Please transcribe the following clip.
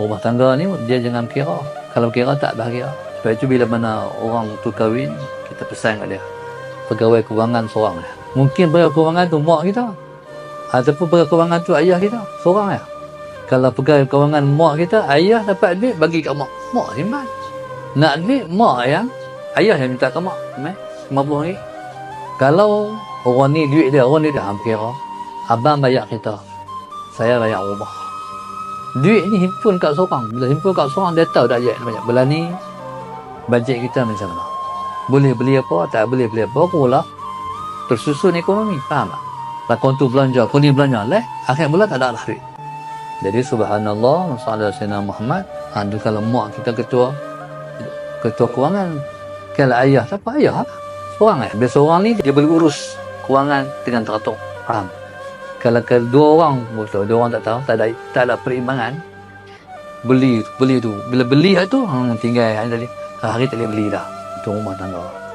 rumah tangga ni dia jangan kira. Kalau kira tak bahagia. Sebab itu bila mana orang tu kahwin kita pesan kat dia. Pegawai kewangan seorang je. mungkin pegawai kewangan tu mak kita. Ataupun pegawai kewangan tu ayah kita. Seorang ya kalau pegawai kewangan mak kita ayah dapat duit bagi kat mak. Mak simpan nak duit mak yang ayah yang minta ke mak. Eh? 50 ringgit. Kalau orang ni duit dia orang ni dah hampir. Abang bayar kita saya bayar rumah duit ni himpun kat seorang. Bila himpun kat seorang dia tahu dah ayat banyak. Bulan ni bajet kita macam mana? Boleh beli apa tak boleh beli apa pula tersusun ekonomi. Faham tak? Lakon tu belanja kau ni belanja. Leh akhir bulan tak ada lah duit. Jadi subhanallah masalah Sayyidina Muhammad ha, tu kalau mak kita ketua ketua kewangan kalau ayah siapa ayah? Seorang eh. Bila seorang ni dia boleh urus kewangan dengan teratur. Faham kalau kedua orang betul dua orang tak tahu tak ada tak ada perimbangan. Beli beli tu. Bila beli tu hmm, tinggal. Hari tadi hari tak boleh beli dah. Itu rumah tangga